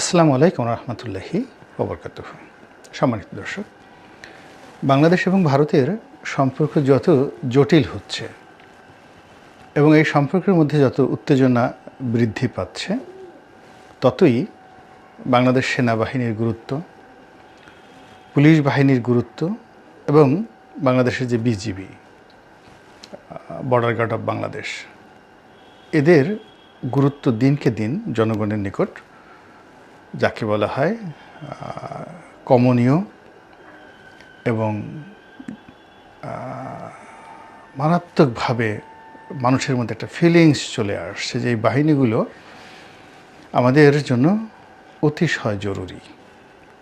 আসসালামু আলাইকুম রহমতুল্লাহি ওবরকাত সম্মানিত দর্শক, বাংলাদেশ এবং ভারতের সম্পর্ক যত জটিল হচ্ছে এবং এই সম্পর্কের মধ্যে যত উত্তেজনা বৃদ্ধি পাচ্ছে, ততই বাংলাদেশ সেনাবাহিনীর গুরুত্ব, পুলিশ বাহিনীর গুরুত্ব এবং বাংলাদেশের যে BGB border guard of Bangladesh এদের গুরুত্ব দিনকে দিন জনগণের নিকট যাকে বলা হয় কমনীয় এবং মারাত্মকভাবে মানুষের মধ্যে একটা ফিলিংস চলে আসছে যে এই বাহিনীগুলো আমাদের জন্য অতিশয় জরুরি।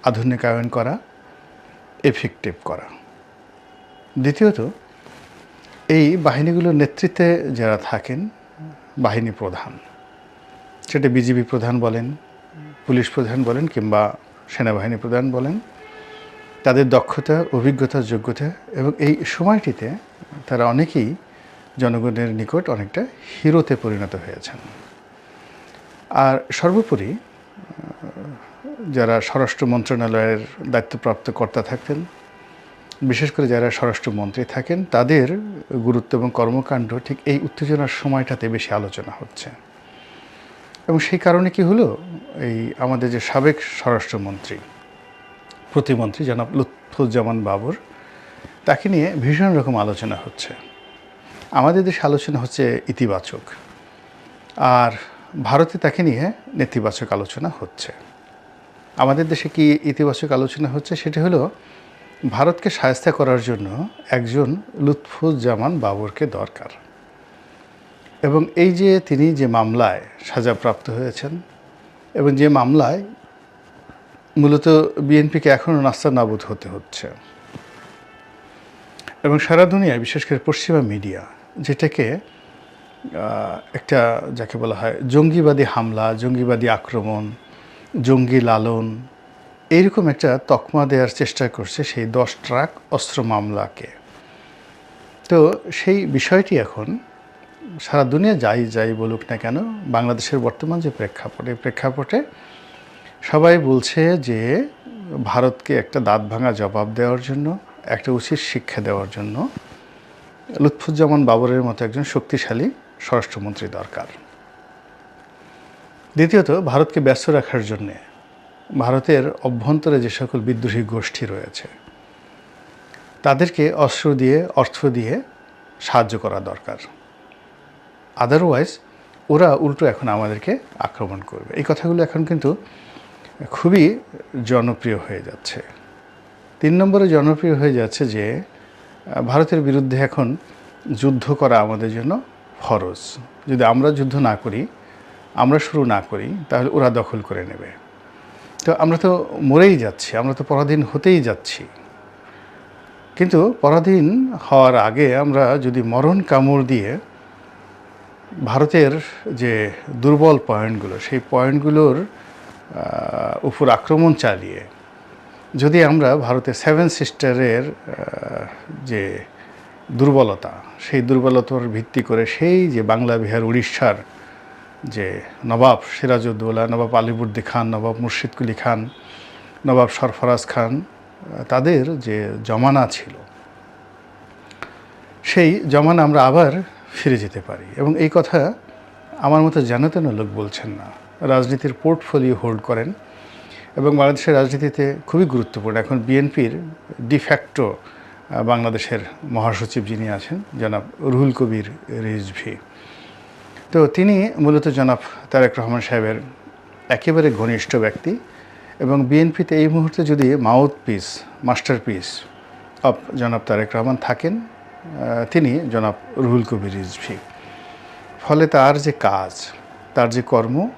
আধুনিকায়ন করা এফেক্টিভ করা। দ্বিতীয়ত, এই বাহিনীগুলোর নেতৃত্বে যারা থাকেন, বাহিনী প্রধান, সেটা বিজিবি প্রধান বলেন পুলিশ প্রধান বলেন কিংবা সেনাবাহিনী প্রধান বলেন, তাদের দক্ষতা, অভিজ্ঞতা, যোগ্যতা এবং এই সময়টিতে তারা অনেকেই জনগণের নিকট অনেকটা হিরোতে পরিণত হয়েছেন। আর সর্বোপরি যারা স্বরাষ্ট্র মন্ত্রণালয়ের দায়িত্বপ্রাপ্ত কর্তা থাকতেন, বিশেষ করে যারা স্বরাষ্ট্রমন্ত্রী থাকেন, তাদের গুরুত্ব এবং কর্মকাণ্ড ঠিক এই উত্তেজনার সময়টাতে বেশি আলোচনা হচ্ছে। এবং সেই কারণে কি হলো? এই আমাদের যে সাবেক স্বরাষ্ট্রমন্ত্রী, প্রতিমন্ত্রী জনাব লুৎফুজ্জামান বাবর, তাকে নিয়ে ভীষণ রকম আলোচনা হচ্ছে। আমাদের দেশে আলোচনা হচ্ছে ইতিবাচক, আর ভারতে তাকে নিয়ে নেতিবাচক আলোচনা হচ্ছে। আমাদের দেশে কি ইতিবাচক আলোচনা হচ্ছে? সেটা হলো, ভারতকে সাহায্য করার জন্য একজন লুৎফুজ্জামান বাবরকে দরকার। এবং এই যে তিনি যে মামলায় সাজাপ্রাপ্ত হয়েছেন এবং যে মামলায় মূলত বিএনপিকে এখনও নাস্তা নাবুদ হতে হচ্ছে এবং সারা দুনিয়ায়, বিশেষ করে পশ্চিমা মিডিয়া, যেটাকে একটা যাকে বলা হয় জঙ্গিবাদী হামলা, জঙ্গিবাদী আক্রমণ, জঙ্গি লালন, এইরকম একটা তকমা দেওয়ার চেষ্টা করছে সেই দশ ট্রাক অস্ত্র মামলাকে। তো সেই বিষয়টি এখন সারা দুনিয়া যাই যাই বলুক না কেন, বাংলাদেশের বর্তমান যে প্রেক্ষাপট, এই প্রেক্ষাপটে সবাই বলছে যে ভারতকে একটা দাঁত ভাঙা জবাব দেওয়ার জন্য, একটা উচিত শিক্ষা দেওয়ার জন্য লুৎফুজ্জামান বাবরের মতো একজন শক্তিশালী স্বরাষ্ট্রমন্ত্রী দরকার। দ্বিতীয়ত, ভারতকে ব্যস্ত রাখার জন্যে ভারতের অভ্যন্তরে যে সকল বিদ্রোহী গোষ্ঠী রয়েছে, তাদেরকে অস্ত্র দিয়ে, অর্থ দিয়ে সাহায্য করা দরকার। আদারওয়াইজ ওরা উল্টো এখন আমাদেরকে আক্রমণ করবে। এই কথাগুলো এখন কিন্তু খুবই জনপ্রিয় হয়ে যাচ্ছে। তিন নম্বরে জনপ্রিয় হয়ে যাচ্ছে যে, ভারতের বিরুদ্ধে এখন যুদ্ধ করা আমাদের জন্য ফরজ। যদি আমরা যুদ্ধ না করি, আমরা শুরু না করি, তাহলে ওরা দখল করে নেবে। তো আমরা তো মরেই যাচ্ছি, আমরা তো পরাধীন হতেই যাচ্ছি। কিন্তু পরাধীন হওয়ার আগে আমরা যদি মরণ কামড় দিয়ে ভারতের যে দুর্বল পয়েন্টগুলো, সেই পয়েন্টগুলোর উপর আক্রমণ চালিয়ে যদি আমরা ভারতের সেভেন সিস্টারের যে দুর্বলতা, সেই দুর্বলতার ভিত্তি করে সেই যে বাংলা বিহার, উড়িষ্যার যে নবাব সিরাজউদ্দৌলা, নবাব আলিবুদ্দি খান, নবাব মুর্শিদকুলি খান, নবাব সরফরাজ খান, তাদের যে জমানা ছিল, সেই জমানা আমরা আবার ফিরে যেতে পারি। এবং এই কথা আমার মতো জানাতেন লোক বলছেন না। রাজনীতির পোর্টফোলিও হোল্ড করেন এবং বাংলাদেশের রাজনীতিতে খুবই গুরুত্বপূর্ণ। এখন বিএনপির ডিফ্যাক্টো বাংলাদেশের মহাসচিব যিনি আছেন, জনাব রুহুল কবির রিজভি। তো তিনি মূলত জনাব তারেক রহমান সাহেবের একেবারে ঘনিষ্ঠ ব্যক্তি এবং বিএনপিতে এই মুহূর্তে যদি mouth piece master piece of জনাব তারেক রহমান থাকেন তিনি জনাব রুহুল কবির রিজভি। ফলে তার যে কাজ, তার যে কর্ম,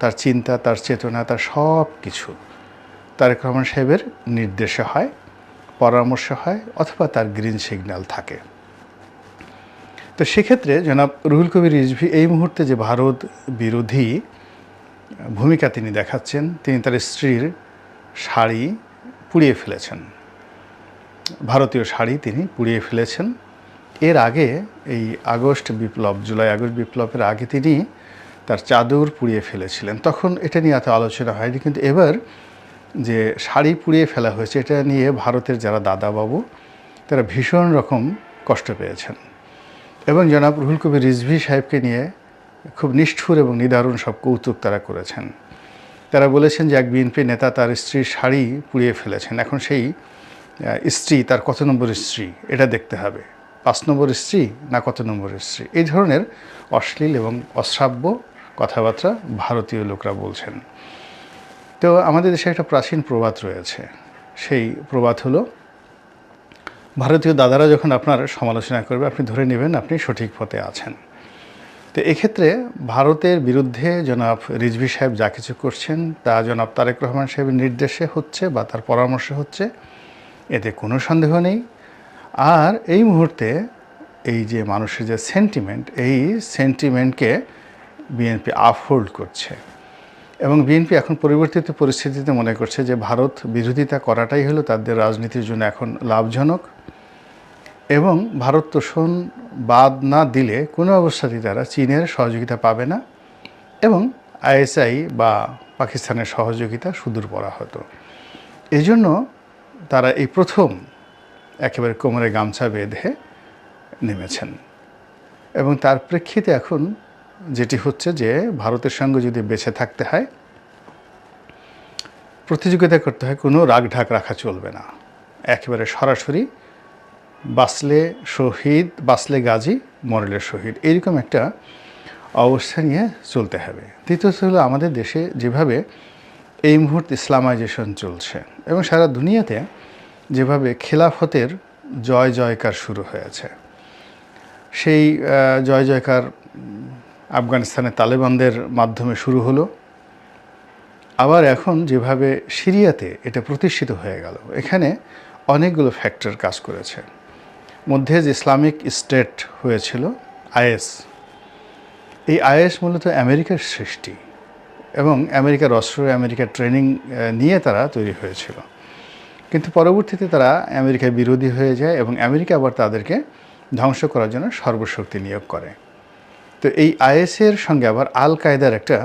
তার চিন্তা, তার চেতনা, তার সব কিছু তারেক রহমান সাহেবের নির্দেশে হয়, পরামর্শ হয়, অথবা তার গ্রিন সিগন্যাল থাকে। তো সেক্ষেত্রে জনাব রুহুল কবির রিজভি এই মুহূর্তে যে ভারত বিরোধী ভূমিকা তিনি দেখাচ্ছেন, তিনি তার স্ত্রীর শাড়ি পুড়িয়ে ফেলেছেন। ভারতীয় শাড়ি তিনি পুড়িয়ে ফেলেছেন। এর আগে এই আগস্ট বিপ্লব, জুলাই আগস্ট বিপ্লবের আগে তিনি তার চাদর পুড়িয়ে ফেলেছিলেন। তখন এটা নিয়ে এত আলোচনা হয়নি, কিন্তু এবার যে শাড়ি পুড়িয়ে ফেলা হয়েছে, এটা নিয়ে ভারতের যারা দাদাবাবু, তারা ভীষণ রকম কষ্ট পেয়েছেন। এবং জনাব রুহুল কবির রিজভি সাহেবকে নিয়ে খুব নিষ্ঠুর এবং নিদারুণ সব কৌতুক তারা করেছেন। তারা বলেছেন যে এক বিএনপি নেতা তার স্ত্রীর শাড়ি পুড়িয়ে ফেলেছেন। এখন সেই স্ত্রী, তার কত নম্বর স্ত্রী, এটা দেখতে হবে। পাঁচ নম্বর স্ত্রী না কত নম্বর স্ত্রী? এই ধরনের অশ্লীল এবং অশ্রাব্য কথাবার্তা ভারতীয় লোকরা বলছেন। তো আমাদের দেশে একটা প্রাচীন প্রবাদ রয়েছে। সেই প্রবাদ হলো, ভারতীয় দাদারা যখন আপনার সমালোচনা করবে, আপনি ধরে নেবেন আপনি সঠিক পথে আছেন। তো এক্ষেত্রে ভারতের বিরুদ্ধে জনাব রিজভি সাহেব যা কিছু করছেন, তা জনাব তারেক রহমান সাহেবের নির্দেশে হচ্ছে বা তার পরামর্শে হচ্ছে, এতে কোনো সন্দেহ নেই। আর এই মুহূর্তে এই যে মানুষের যে সেন্টিমেন্ট এই সেন্টিমেন্টকে বিএনপি আপহোল্ড করছে। এবং বিএনপি এখন পরিবর্তিত পরিস্থিতিতে মনে করছে যে ভারত বিরোধিতা করাটাই হলো তাদের রাজনীতির জন্য এখন লাভজনক। এবং ভারত তোষণ বাদ না দিলে কোনো অবস্থাতেই তারা চীনের সহযোগিতা পাবে না এবং আইএসআই বা পাকিস্তানের সহযোগিতা সুদূর পড়া হতো এই জন্য তারা এই প্রথম একেবারে কোমরে গামছা বেঁধে নেমেছেন। এবং তার প্রেক্ষিতে এখন যেটি হচ্ছে যে ভারতের সঙ্গে যদি বেঁচে থাকতে হয়, প্রতিযোগিতা করতে হয়, কোনো রাগঢাক রাখা চলবে না। একেবারে সরাসরি বাসলে শহীদ, বাসলে গাজী মরেলের শহীদ, এইরকম একটা অবস্থা নিয়ে চলতে হবে। তৃতীয়ত হলো আমাদের দেশে যেভাবে এই মুহূর্তে ইসলামাইজেশন চলছে এবং সারা দুনিয়াতে যেভাবে খেলাফতের জয় জয়কার শুরু হয়েছে। সেই জয় জয়কার আফগানিস্তানে তালেবানদের মাধ্যমে শুরু হলো। আবার এখন যেভাবে সিরিয়াতে এটা প্রতিষ্ঠিত হয়ে গেল, এখানে অনেকগুলো ফ্যাক্টর কাজ করেছে। মধ্যে যে ইসলামিক স্টেট হয়েছিল, আইএস। এই আইএস মূলত আমেরিকার সৃষ্টি এবং আমেরিকার অস্ত্র, আমেরিকার ট্রেনিং নিয়ে তারা তৈরি হয়েছিল। কিন্তু পরবর্তীতে তারা আমেরিকার বিরোধী হয়ে যায় এবং আমেরিকা আবার তাদেরকে ধ্বংস করার জন্য সর্বশক্তি নিয়োগ করে। তো এই আইএসের সঙ্গে আবার আল কায়দার একটা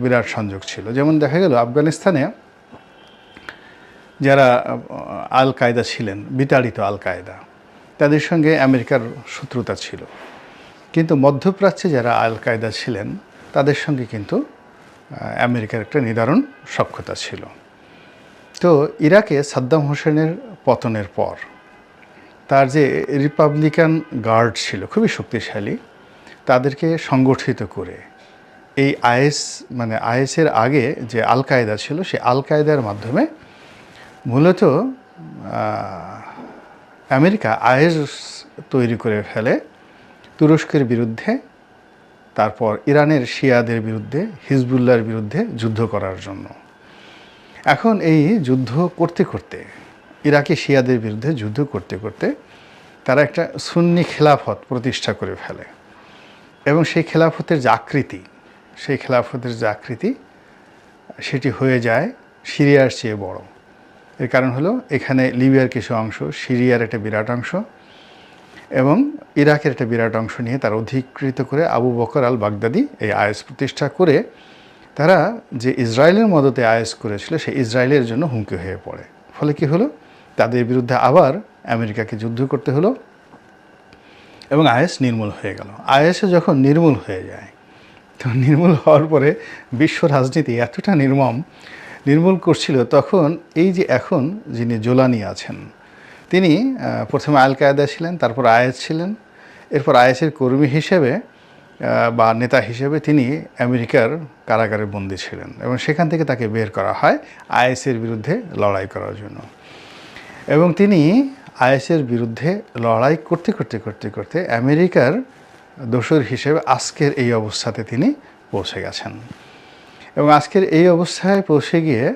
বিরাট সংযোগ ছিল। যেমন দেখা গেল আফগানিস্তানে যারা আল কায়দা ছিলেন, বিতাড়িত আল কায়দা তাদের সঙ্গে আমেরিকার শত্রুতা ছিল। কিন্তু মধ্যপ্রাচ্যে যারা আল কায়দা ছিলেন, তাদের সঙ্গে কিন্তু আমেরিকার একটা নিদারুণ সক্ষতা ছিল। তো ইরাকে সাদ্দাম হোসেনের পতনের পর তার যে রিপাবলিকান গার্ড ছিল, খুবই শক্তিশালী, তাদেরকে সংগঠিত করে এই আইএস মানে আইএসের আগে যে আল কায়দা ছিল, সেই আল কায়দার মাধ্যমে মূলত আমেরিকা আইএস তৈরি করে ফেলে তুরস্কের বিরুদ্ধে, তারপর ইরানের শিয়াদের বিরুদ্ধে, হিজবুল্লাহর বিরুদ্ধে যুদ্ধ করার জন্য। এখন এই যুদ্ধ করতে করতে, ইরাকি শিয়াদের বিরুদ্ধে যুদ্ধ করতে করতে তারা একটা সুন্নি খেলাফত প্রতিষ্ঠা করে ফেলে। এবং সেই খেলাফতের যে আকৃতি, সেই খেলাফতের যে আকৃতি, সেটি হয়ে যায় সিরিয়ার চেয়ে বড়। এর কারণ হলো, এখানে লিবিয়ার কিছু অংশ, সিরিয়ার একটা বিরাট অংশ এবং ইরাকের একটা বিরাট অংশ নিয়ে তার অধিকৃত করে আবু বকর আল বাগদাদি এই আইএস প্রতিষ্ঠা করে তারা যে ইসরায়েলের মদতে আইএস করেছিল, সে ইসরায়েলের জন্য হুমকি হয়ে পড়ে। ফলে কি হলো? তাদের বিরুদ্ধে আবার আমেরিকাকে যুদ্ধ করতে হলো এবং আয়েস নির্মূল হয়ে গেল। আইএসে যখন নির্মূল হয়ে যায়, তো নির্মূল হওয়ার পরে বিশ্ব রাজনীতি এতটা নির্মম, নির্মূল করছিল তখন এই যে এখন যিনি জোলানি আছেন, তিনি প্রথমে আল কায়দা ছিলেন, তারপর আয়েস ছিলেন। এরপর আইএসের কর্মী হিসেবে বা নেতা হিসেবে তিনি আমেরিকার কারাগারে বন্দী ছিলেন এবং সেখান থেকে তাকে বের করা হয় আইএসের বিরুদ্ধে লড়াই করার জন্য। এবং তিনি আইএসের বিরুদ্ধে লড়াই করতে করতে করতে করতে আমেরিকার দোসর হিসেবে আজকের এই অবস্থাতে তিনি পৌঁছে গেছেন। এবং আজকের এই অবস্থায় পৌঁছে গিয়ে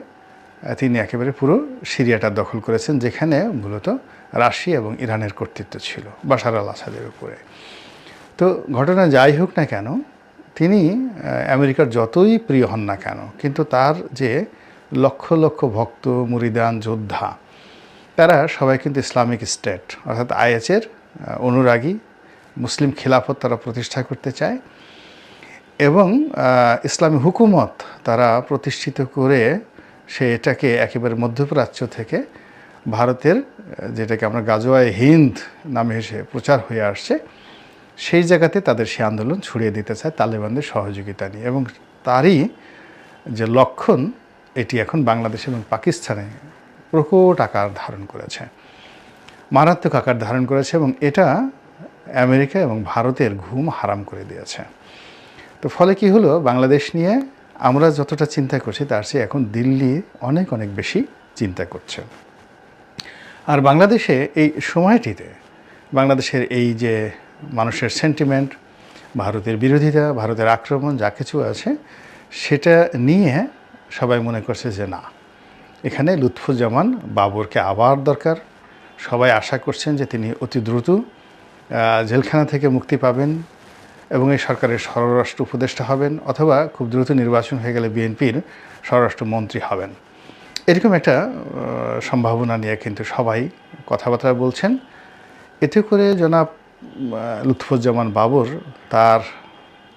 তিনি একেবারে পুরো সিরিয়াটা দখল করেছেন, যেখানে মূলত রাশিয়া এবং ইরানের কর্তৃত্ব ছিল, বাশার আল আসাদের উপরে। তো ঘটনা যাই হোক না কেন, তিনি আমেরিকার যতই প্রিয় হন না কেন, কিন্তু তার যে লক্ষ লক্ষ ভক্ত, মুরিদান, যোদ্ধা, তারা সবাই কিন্তু ইসলামিক স্টেট, অর্থাৎ আইএচের অনুরাগী, মুসলিম খিলাফত তারা প্রতিষ্ঠা করতে চায় এবং ইসলামী হুকুমত তারা প্রতিষ্ঠিত করে সে এটাকে একেবারে মধ্যপ্রাচ্য থেকে ভারতের যেটাকে আমরা গাজোয়ায় হিন্দ নামে এসে প্রচার হয়ে আসছে। সেই জায়গাতে তাদের সে আন্দোলন ছড়িয়ে দিতে চায় তালেবানদের সহযোগিতা নিয়ে। এবং তারই যে লক্ষণ, এটি এখন বাংলাদেশ এবং পাকিস্তানে প্রকট আকার ধারণ করেছে। মারাত্মক আকার ধারণ করেছে এবং এটা আমেরিকা এবং ভারতের ঘুম হারাম করে দিয়েছে। তো ফলে কি হলো? বাংলাদেশ নিয়ে আমরা যতটা চিন্তা করছি, তার চেয়ে এখন দিল্লি অনেক অনেক বেশি চিন্তা করছে। আর বাংলাদেশে এই সময়টিতে, বাংলাদেশের এই যে মানুষের সেন্টিমেন্ট ভারতের বিরোধিতা, ভারতের আক্রমণ, যা কিছু আছে, সেটা নিয়ে সবাই মনে করছে যে না। এখানে লুৎফুজ্জামান বাবরকে আবার দরকার। সবাই আশা করছেন যে তিনি অতি দ্রুত জেলখানা থেকে মুক্তি পাবেন এবং এই সরকারের স্বরাষ্ট্র উপদেষ্টা হবেন অথবা খুব দ্রুত নির্বাচন হয়ে গেলে বিএনপির স্বরাষ্ট্রমন্ত্রী হবেন। এরকম একটা সম্ভাবনা নিয়ে কিন্তু সবাই কথাবার্তা বলছেন। এতে করে জনাব লুৎফুজ্জামান বাবর তার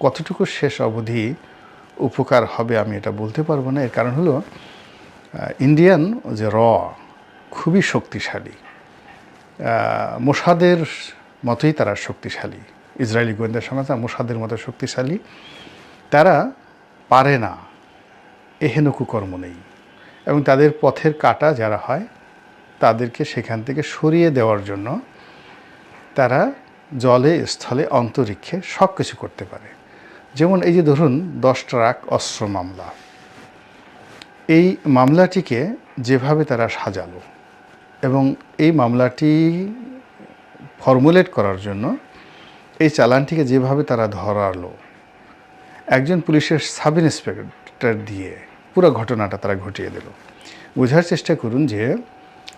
কতটুকু শেষ অবধি উপকার হবে আমি এটা বলতে পারব না। এর কারণ হলো ইন্ডিয়ান যে র, খুবই শক্তিশালী। মোসাদের মতোই তারা শক্তিশালী। ইসরায়েলি গোয়েন্দা সংস্থা মোসাদের মতো শক্তিশালী। তারা পারে না এহেন কুকর্ম নেই। এবং তাদের পথের কাটা যারা হয়, তাদেরকে সেখান থেকে সরিয়ে দেওয়ার জন্য তারা জলে, স্থলে, অন্তরিক্ষে সব কিছু করতে পারে। যেমন এই যে ধরুন, দশ ট্রাক অস্ত্র মামলা। এই মামলাটিকে যেভাবে তারা সাজালো এবং এই মামলাটি ফর্মুলেট করার জন্য এই চালানটিকে যেভাবে তারা ধরালো, একজন পুলিশের সাব ইন্সপেক্টর দিয়ে পুরো ঘটনাটা তারা ঘটিয়ে দিল। বোঝার চেষ্টা করুন যে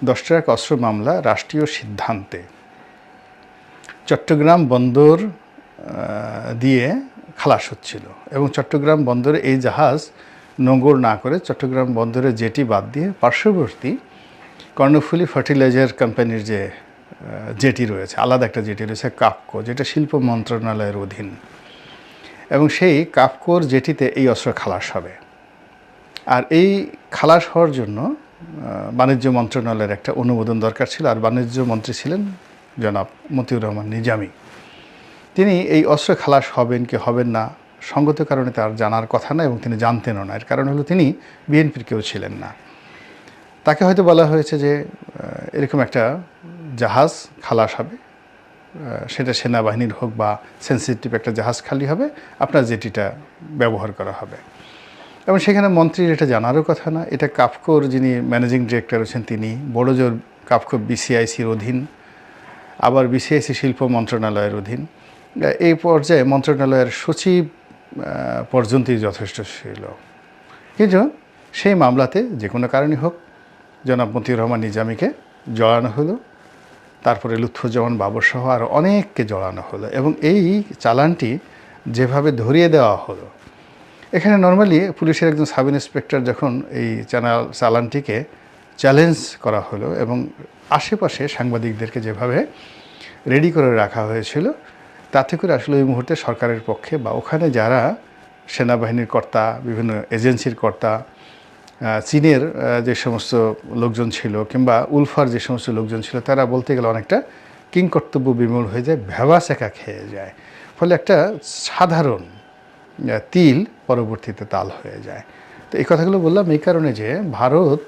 দশ টাকা অস্ত্র মামলা রাষ্ট্রীয় সিদ্ধান্তে চট্টগ্রাম বন্দর দিয়ে খালাস হচ্ছিল এবং চট্টগ্রাম বন্দরে এই জাহাজ নোঙ্গর না করে চট্টগ্রাম বন্দরে জেটি বাদ দিয়ে পার্শ্ববর্তী কর্ণফুলি ফার্টিলাইজার কোম্পানির যে জেটি রয়েছে, আলাদা একটা জেটি রয়েছে কাপকো, যেটা শিল্প মন্ত্রণালয়ের অধীন। এবং সেই কাপকোর জেটিতে এই অস্ত্র খালাস হবে। আর এই খালাস হওয়ার জন্য বাণিজ্য মন্ত্রণালয়ের একটা অনুমোদন দরকার ছিল, আর বাণিজ্য মন্ত্রী ছিলেন জনাব মতিউর রহমান নিজামী। তিনি এই অস্ত্র খালাস হবেন কি হবেন না, সঙ্গত কারণে তার জানার কথা না এবং তিনি জানতেনও না। এর কারণ হলো তিনি বিএনপির কেউ ছিলেন না। তাকে হয়তো বলা হয়েছে যে এরকম একটা জাহাজ খালাস হবে। সেটা সেনাবাহিনীর হোক বা সেন্সিটিভ একটা জাহাজ খালি হবে। আপনার জেটিটা ব্যবহার করা হবে। এবং সেখানে মন্ত্রীর এটা জানারও কথা না। এটা কাফকোর যিনি ম্যানেজিং ডিরেক্টর আছেন, তিনি বড়জোর কাফকো বিসিআইসির অধীন। আবার বিসিআইসি শিল্প মন্ত্রণালয়ের অধীন। এই পর্যায়ে মন্ত্রণালয়ের সচিব পর্যন্তই যথেষ্ট ছিল। কিন্তু সেই মামলাতে যে কোনো কারণে হোক, জনাব মতিউর রহমান নিজামীকে জড়ানো হলো। তারপরে লুৎফুজ্জামান বাবর সহ আরও অনেককে জড়ানো হলো এবং এই চালানটি যেভাবে ধরিয়ে দেওয়া হলো, এখানে নর্মালি পুলিশের একজন সাব ইন্সপেক্টর যখন এই চ্যানেল চালানটিকে চ্যালেঞ্জ করা হলো এবং আশেপাশে সাংবাদিকদেরকে যেভাবে রেডি করে রাখা হয়েছিল, তাতে করে আসলে ওই মুহূর্তে সরকারের পক্ষে বা ওখানে যারা সেনাবাহিনীর কর্তা, বিভিন্ন এজেন্সির কর্তা চীনের যে সমস্ত লোকজন ছিল কিংবা উলফার যে সমস্ত লোকজন ছিল, তারা বলতে গেলে অনেকটা কিংকর্তব্য বিমূল হয়ে যায় ভেবা চেকা খেয়ে যায়। ফলে একটা সাধারণ তিল পরবর্তীতে তাল হয়ে যায়। তো এই কথাগুলো বললাম এই কারণে যে ভারত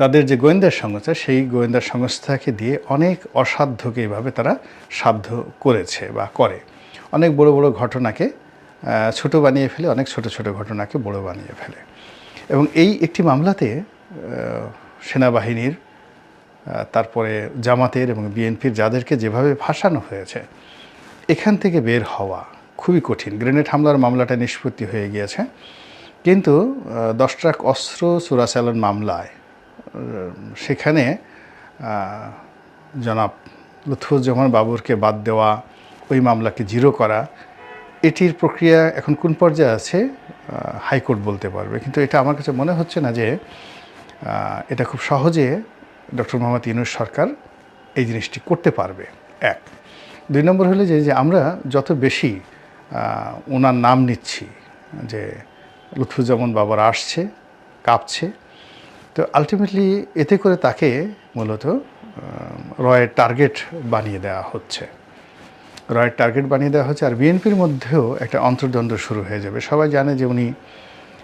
তাদের যে গোয়েন্দা সংস্থা, সেই গোয়েন্দা সংস্থাকে দিয়ে অনেক অসাধ্যকে এইভাবে তারা সাধ্য করেছে বা করে। অনেক বড় বড় ঘটনাকে ছোট বানিয়ে ফেলে, অনেক ছোট ছোট ঘটনাকে বড় বানিয়ে ফেলে। এবং এই একটি মামলাতে সেনাবাহিনীর তারপরে জামাতের এবং বিএনপির যাদেরকে যেভাবে ফাঁসানো হয়েছে, এখান থেকে বের হওয়া খুবই কঠিন। গ্রেনেড হামলার মামলাটা নিষ্পত্তি হয়ে গিয়েছে। কিন্তু দশ ট্রাক অস্ত্র, চোরাচালান মামলায় সেখানে জনাব লুৎফুজ্জামান বাবুরকে বাদ দেওয়া, ওই মামলাকে জিরো করা, এটির প্রক্রিয়া এখন কোন পর্যায়ে আছে? হাইকোর্ট বলতে পারবে। কিন্তু এটা আমার কাছে মনে হচ্ছে না যে এটা খুব সহজে ডক্টর মোহাম্মদ ইউনুস সরকার এই জিনিসটি করতে পারবে। এক। দুই নম্বর হলে যে যে আমরা যত বেশি ওনার নাম নিচ্ছি, যে লুৎফুজ্জামান বাবার আসছে, কাঁপছে তো আলটিমেটলি এতে করে তাকে মূলত রয়ের টার্গেট বানিয়ে দেওয়া হচ্ছে। রয়ের টার্গেট বানিয়ে দেওয়া হচ্ছে আর বিএনপির মধ্যেও একটা অন্তর্দ্বন্দ্ব শুরু হয়ে যাবে। সবাই জানে যে উনি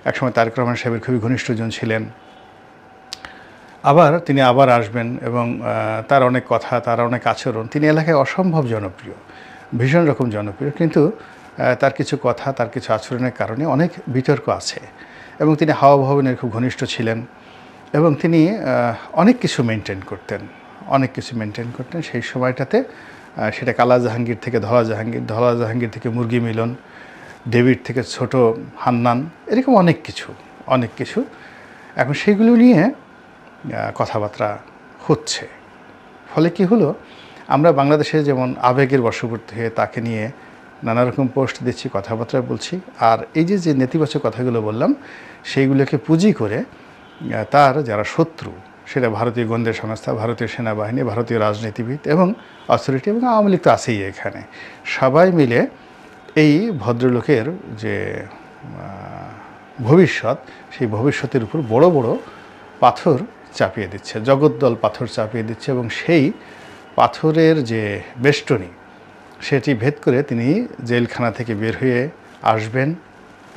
একসময় তারেক রহমান সাহেবের খুবই ঘনিষ্ঠজন ছিলেন। আবার তিনি আবার আসবেন এবং তার অনেক কথা, তার অনেক আচরণ, তিনি এলাকায় অসম্ভব জনপ্রিয়, ভীষণ রকম জনপ্রিয়। কিন্তু তার কিছু কথা, তার কিছু আচরণের কারণে অনেক বিতর্ক আছে এবং তিনি হাওয়া ভবনের খুব ঘনিষ্ঠ ছিলেন। এবং তিনি অনেক কিছু মেনটেন করতেন। অনেক কিছু মেনটেন করতেন। সেই সময়টাতে সেটা কালা জাহাঙ্গীর থেকে, ধলা জাহাঙ্গীর ধলা জাহাঙ্গীর থেকে মুরগি মিলন, ডেভিড থেকে ছোট হান্নান, এরকম অনেক কিছু অনেক কিছু। এখন সেগুলো নিয়ে কথাবার্তা হচ্ছে। ফলে কি হলো? আমরা বাংলাদেশে যেমন আবেগের বশবর্তী হয়ে তাকে নিয়ে নানা রকম পোস্ট দিচ্ছি, কথাবার্তা বলছি, আর এই যে যে নেতিবাচক কথাগুলো বললাম, সেইগুলোকে পুঁজি করে তার যারা শত্রু, সেটা ভারতীয় গোয়েন্দা সংস্থা, ভারতীয় সেনাবাহিনী, ভারতীয় রাজনীতিবিদ এবং অথরিটি এবং আওয়ামী লীগ তো আছেই এখানে। সবাই মিলে এই ভদ্রলোকের যে ভবিষ্যৎ, সেই ভবিষ্যতের উপর বড় বড় পাথর চাপিয়ে দিচ্ছে জগদ্দল পাথর চাপিয়ে দিচ্ছে এবং সেই পাথরের যে বেষ্টনী, সেটি ভেদ করে তিনি জেলখানা থেকে বের হয়ে আসবেন,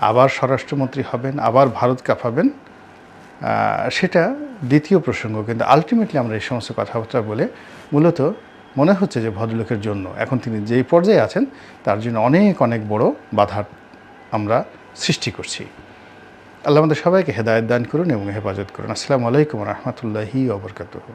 আবার স্বরাষ্ট্রমন্ত্রী হবেন, আবার ভারত কাঁপাবেন সেটা দ্বিতীয় প্রসঙ্গ, কিন্তু আলটিমেটলি আমরা এই সমস্ত কথাবার্তা বলে মূলত মনে হচ্ছে যে ভদ্রলোকের জন্য। এখন তিনি যেই পর্যায়ে আছেন, তার জন্য অনেক অনেক বড় বাধার আমরা সৃষ্টি করছি। আল্লাহ আমাদের সবাইকে হেদায়ত দান করুন এবং হেফাজত করুন। আসসালামু আলাইকুম রহমতুল্লাহি ওবরকাতুহ